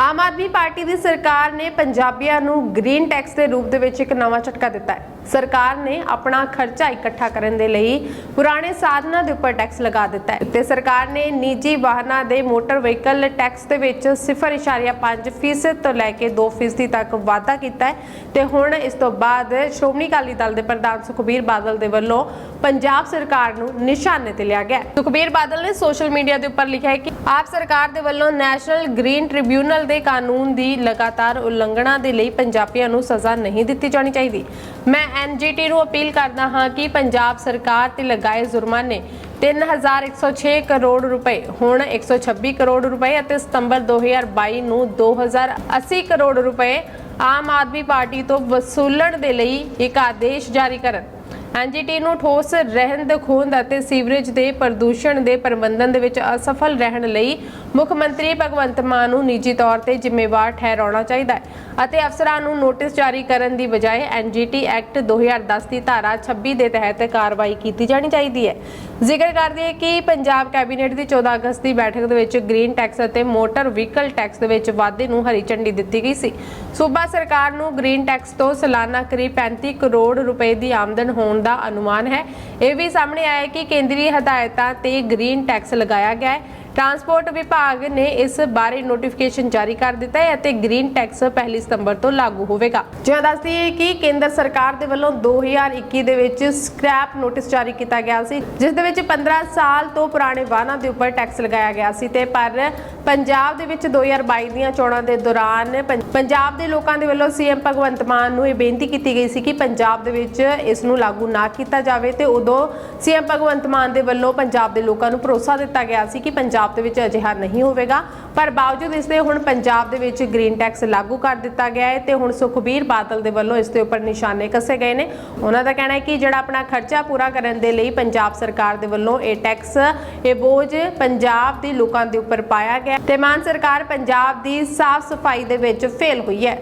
Aam Aadmi party ਦੀ ਸਰਕਾਰ ਨੇ ਪੰਜਾਬੀਆਂ ਨੂੰ ਗ੍ਰੀਨ ਟੈਕਸ ਦੇ ਰੂਪ ਦੇ ਵਿੱਚ ਇੱਕ ਨਵਾਂ ਝਟਕਾ ਦਿੱਤਾ ਹੈ। ਸਰਕਾਰ ਨੇ ਆਪਣਾ ਖਰਚਾ ਇਕੱਠਾ ਕਰਨ ਦੇ ਲਈ ਪੁਰਾਣੇ ਸਾਧਨਾਂ ਦੇ ਉੱਪਰ ਟੈਕਸ ਲਗਾ ਦਿੱਤਾ ਹੈ। ਤੇ ਸਰਕਾਰ ਨੇ ਨਿੱਜੀ ਵਾਹਨਾਂ ਦੇ ਮੋਟਰ ਵਹੀਕਲ ਟੈਕਸ ਦੇ ਵਿੱਚ 0.5% ਤੋਂ ਲੈ ਕੇ 2% ਤੱਕ ਵਾਧਾ ਕੀਤਾ ਹੈ। ਤੇ ਹੁਣ ਇਸ ਤੋਂ ਬਾਅਦ ਸ਼੍ਰੋਮਣੀ ਅਕਾਲੀ ਦਲ ਦੇ ਪ੍ਰਧਾਨ ਸੁਖਬੀਰ ਬਾਦਲ ਦੇ ਵੱਲੋਂ ਪੰਜਾਬ ਸਰਕਾਰ ਨੂੰ ਨਿਸ਼ਾਨੇ ਤੇ ਲਿਆ ਗਿਆ ਸੁਖਬੀਰ ਬਾਦਲ ਨੇ ਸੋਸ਼ਲ ਮੀਡੀਆ ਦੇ ਉੱਪਰ ਲਿਖਿਆ ਹੈ ਕਿ ਆਪ ਸਰਕਾਰ ਦੇ ਵੱਲੋਂ ਨੈਸ਼ਨਲ ਗ੍ਰੀਨ ਟ੍ਰਿਬਿਊਨਲ ਦੇ ਕਾਨੂੰਨ ਦੀ ਲਗਾਤਾਰ ਉਲੰਘਣਾ ਦੇ ਲਈ ਪੰਜਾਬੀਆਂ ਨੂੰ ਸਜ਼ਾ ਨਹੀਂ ਦਿੱਤੀ ਜਾਣੀ ਚਾਹੀਦੀ। ਮੈਂ ਐਨਜੀਟੀ ਨੂੰ ਅਪੀਲ ਕਰਦਾ ਹਾਂ ਕਿ ਪੰਜਾਬ ਸਰਕਾਰ ਤੇ ਲਗਾਏ ਜੁਰਮਾਨੇ 3106 ਕਰੋੜ ਰੁਪਏ, ਹੁਣ 126 ਕਰੋੜ ਰੁਪਏ ਅਤੇ ਸਤੰਬਰ 2022 ਨੂੰ 2080 ਕਰੋੜ ਰੁਪਏ ਆਮ ਆਦਮੀ ਪਾਰਟੀ ਤੋਂ ਵਸੂਲਣ ਦੇ ਲਈ ਇੱਕ ਆਦੇਸ਼ ਜਾਰੀ ਕਰਨ। ਐਨਜੀਟੀ ਨੂੰ ਠੋਸ ਰਹਿੰਦ ਖੂੰਹਦ ਅਤੇ ਸੀਵਰੇਜ ਦੇ ਪ੍ਰਦੂਸ਼ਣ ਦੇ ਪ੍ਰਬੰਧਨ ਦੇ ਵਿੱਚ ਅਸਫਲ ਰਹਿਣ ਲਈ ਮੁੱਖ ਮੰਤਰੀ ਭਗਵੰਤ ਮਾਨ ਨੂੰ ਨਿੱਜੀ ਤੌਰ ਤੇ ਜ਼ਿੰਮੇਵਾਰ ਠਹਿਰਾਉਣਾ ਚਾਹੀਦਾ ਹੈ ਅਤੇ ਅਫਸਰਾਂ ਨੂੰ ਨੋਟਿਸ ਜਾਰੀ ਕਰਨ ਦੀ ਬਜਾਏ ਐਨਜੀਟੀ ਐਕਟ 2010 ਦੀ ਧਾਰਾ 26 ਦੇ ਤਹਿਤ ਕਾਰਵਾਈ ਕੀਤੀ ਜਾਣੀ ਚਾਹੀਦੀ ਹੈ। ਜ਼ਿਕਰ ਕਰਦੇ ਹੈ ਕਿ ਪੰਜਾਬ ਕੈਬਨਿਟ ਦੀ 14 ਅਗਸਤ ਦੀ ਬੈਠਕ ਦੇ ਵਿੱਚ ਗ੍ਰੀਨ ਟੈਕਸ ਅਤੇ ਮੋਟਰ ਵਹੀਕਲ ਟੈਕਸ ਦੇ ਵਿੱਚ ਵਾਧੇ ਨੂੰ ਹਰੀ ਝੰਡੀ ਦਿੱਤੀ ਗਈ ਸੀ। ਸੂਬਾ ਸਰਕਾਰ ਨੂੰ ਗ੍ਰੀਨ ਟੈਕਸ ਤੋਂ ਸਾਲਾਨਾ ਕਰੀਬ 35 ਕਰੋੜ ਰੁਪਏ ਦੀ ਆਮਦਨ ਹੋਣ ਦਾ ਅਨੁਮਾਨ ਹੈ। ਇਹ ਵੀ ਸਾਹਮਣੇ ਆਇਆ ਕਿ ਕੇਂਦਰੀ ਹਦਾਇਤਾਂ ਤੇ ਗ੍ਰੀਨ ਟੈਕਸ ਲਗਾਇਆ ਗਿਆ ਹੈ। ਟਰਾਂਸਪੋਰਟ ਵਿਭਾਗ ਨੇ ਇਸ ਬਾਰੇ ਨੋਟੀਫਿਕੇਸ਼ਨ ਜਾਰੀ ਕਰ ਦਿੱਤਾ ਹੈ ਅਤੇ ਗ੍ਰੀਨ ਟੈਕਸ ਪਹਿਲੀ ਸਤੰਬਰ ਤੋਂ ਲਾਗੂ ਹੋਵੇਗਾ। ਜਿਵੇਂ ਦੱਸਦੀ ਹੈ ਕਿ ਕੇਂਦਰ ਸਰਕਾਰ ਦੇ ਵੱਲੋਂ 2021 ਦੇ ਵਿੱਚ ਸਕ੍ਰੈਪ ਨੋਟਿਸ ਜਾਰੀ ਕੀਤਾ ਗਿਆ ਸੀ, ਜਿਸ ਦੇ ਵਿੱਚ 15 ਸਾਲ ਤੋਂ ਪੁਰਾਣੇ ਵਾਹਨਾਂ ਦੇ ਉੱਪਰ ਟੈਕਸ ਲਗਾਇਆ ਗਿਆ ਸੀ ਤੇ ਪਰ ਪੰਜਾਬ ਦੇ ਵਿੱਚ 2022 ਦੀਆਂ ਚੋਣਾਂ ਦੇ ਦੌਰਾਨ ਪੰਜਾਬ ਦੇ ਲੋਕਾਂ ਦੇ ਵੱਲੋਂ ਸੀਐਮ ਭਗਵੰਤ ਮਾਨ ਨੂੰ ਇਹ ਬੇਨਤੀ ਕੀਤੀ ਗਈ ਸੀ ਕਿ ਪੰਜਾਬ ਦੇ ਵਿੱਚ ਇਸ ਨੂੰ ਲਾਗੂ ਨਾ ਕੀਤਾ ਜਾਵੇ ਤੇ ਉਦੋਂ ਸੀਐਮ ਭਗਵੰਤ ਮਾਨ ਦੇ ਵੱਲੋਂ ਪੰਜਾਬ ਦੇ ਲੋਕਾਂ ਨੂੰ ਭਰੋਸਾ ਦਿੱਤਾ ਗਿਆ ਸੀ ਕਿ ਪੰਜਾਬ ਪੰਜਾਬ ਦੇ ਵਿੱਚ ਅਜਿਹਾ ਨਹੀਂ ਹੋਵੇਗਾ। ਪਰ ਬਾਵਜੂਦ ਇਸ ਦੇ ਹੁਣ ਪੰਜਾਬ ਦੇ ਵਿੱਚ ਗ੍ਰੀਨ ਟੈਕਸ ਲਾਗੂ ਕਰ ਦਿੱਤਾ ਗਿਆ ਹੈ ਤੇ ਹੁਣ ਸੁਖਬੀਰ ਬਾਦਲ ਦੇ ਵੱਲੋਂ ਇਸ ਦੇ ਉੱਪਰ ਨਿਸ਼ਾਨੇ ਕੱਸੇ ਗਏ ਨੇ। ਉਹਨਾਂ ਦਾ ਕਹਿਣਾ ਹੈ ਕਿ ਜਿਹੜਾ ਆਪਣਾ ਖਰਚਾ ਪੂਰਾ ਕਰਨ ਦੇ ਲਈ ਪੰਜਾਬ ਸਰਕਾਰ ਦੇ ਵੱਲੋਂ ਇਹ ਟੈਕਸ ਇਹ ਬੋਝ ਪੰਜਾਬ ਦੇ ਲੋਕਾਂ ਦੇ ਉੱਪਰ ਪਾਇਆ ਗਿਆ ਤੇ ਮਾਨ ਸਰਕਾਰ ਪੰਜਾਬ ਦੀ ਸਾਫ਼ ਸਫ਼ਾਈ ਦੇ ਵਿੱਚ ਫੇਲ ਹੋਈ ਹੈ।